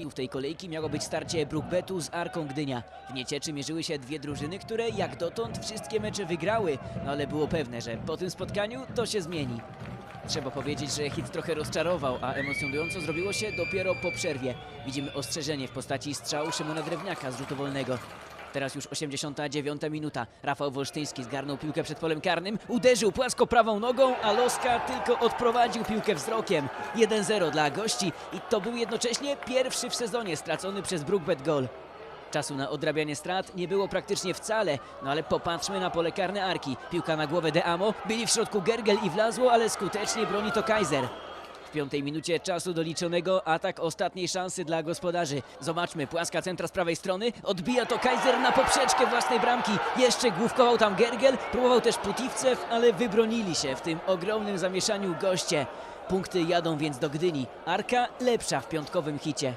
hitów tej kolejki miało być starcie Brookbetu z Arką Gdynia. W Niecieczy mierzyły się dwie drużyny, które jak dotąd wszystkie mecze wygrały, no ale było pewne, że po tym spotkaniu to się zmieni. Trzeba powiedzieć, że hit trochę rozczarował, a emocjonująco zrobiło się dopiero po przerwie. Widzimy ostrzeżenie w postaci strzału Szymona Drewniaka z rzutu wolnego. Teraz już 89 minuta. Rafał Wolsztyński zgarnął piłkę przed polem karnym, uderzył płasko prawą nogą, a Loska tylko odprowadził piłkę wzrokiem. 1-0 dla gości i to był jednocześnie pierwszy w sezonie stracony przez Brookbet gol. Czasu na odrabianie strat nie było praktycznie wcale, no ale popatrzmy na pole karne Arki. Piłka na głowę De Amo, byli w środku Gergel i Wlazło, ale skutecznie broni to Kaiser. W piątej minucie czasu doliczonego atak ostatniej szansy dla gospodarzy. Zobaczmy, płaska centra z prawej strony, odbija to Kaiser na poprzeczkę własnej bramki. Jeszcze główkował tam Gergel, próbował też Putivcew, ale wybronili się w tym ogromnym zamieszaniu goście. Punkty jadą więc do Gdyni. Arka lepsza w piątkowym hicie.